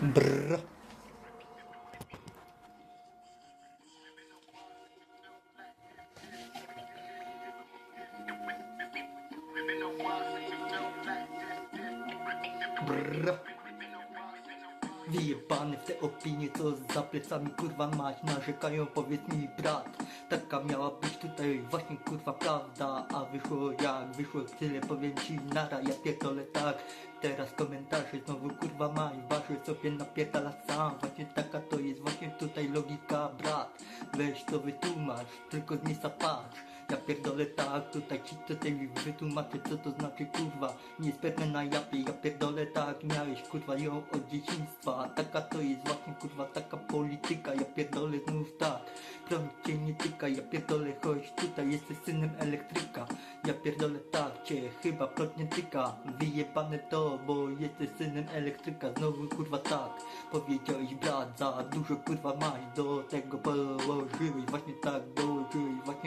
Brrr. Brrr. Wyjebany w te opinie, co za plecami kurwa mać Narzekają, powiedz mi brat. Taka miała być tutaj właśnie kurwa prawda. A wyszło jak wyszło tyle powiem ci nara Ja pierdolę tak. Teraz komentarze znowu kurwa mać Waży sobie napierdala sam. Właśnie taka to jest właśnie tutaj logika brat. Weź to wytłumacz, tylko z miejsca patrz ja pierdolę tak, tutaj ci tutaj mi wytłumaczę co to znaczy kurwa. Nie na japie, ja pierdolę tak Miałeś kurwa ją od dzieciństwa. Taka to jest właśnie kurwa taka polityka. Ja pierdolę znów tak Prąd cię nie tyka, ja pierdolę chodź tutaj Jesteś synem elektryka. Ja pierdolę tak, cię chyba prąd nie tyka. Wyjebane to, bo jesteś synem elektryka. Znowu kurwa tak Powiedziałeś brat, za dużo kurwa masz Do tego położyłeś, właśnie tak dołożyłeś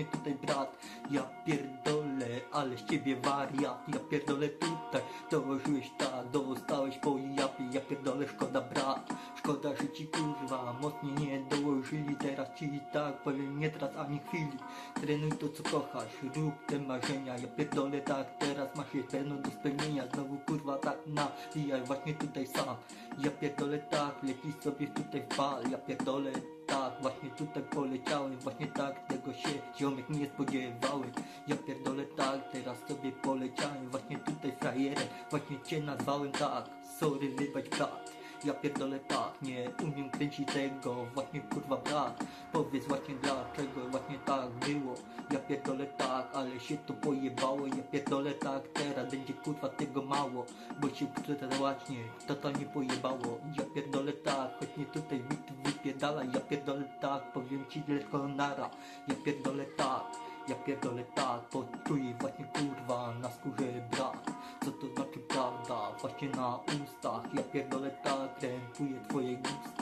Tutaj brat Ja pierdolę, ale z ciebie wariat Ja pierdolę tutaj, dołożyłeś tak Dostałeś po japie, ja pierdolę szkoda brat Szkoda, że ci kurwa mocniej nie dołożyli. Teraz ci tak powiem nie teraz ani chwili. Trenuj to co kochasz, rób te marzenia. Ja pierdolę tak, teraz masz je pełno do spełnienia. Znowu kurwa tak nawijaj właśnie tutaj sam. Ja pierdolę tak, lecisz sobie tutaj w Ja pierdolę tak, właśnie tutaj poleciałem. Właśnie tak, tego się ziomek nie spodziewałem. Ja pierdolę tak, teraz sobie poleciałem. Właśnie tutaj frajerem, właśnie cię nazwałem tak. Sorry, wybacz brat ja pierdolę tak, nie umiem kręcić tego Właśnie kurwa brat Powiedz właśnie dlaczego właśnie tak było. Ja pierdolę tak, ale się to pojebało. Ja pierdolę tak, teraz będzie kurwa tego mało. Bo się to właśnie totalnie pojebało. Ja pierdolę tak, choć nie tutaj bit wypierdala. Ja pierdolę tak, powiem ci tylko nara. Ja pierdolę tak ja pierdolę tak, i właśnie kurwa na skórze brat Co to znaczy prawda, właśnie na ustach Ja pierdolę tak, krępuję twoje gusta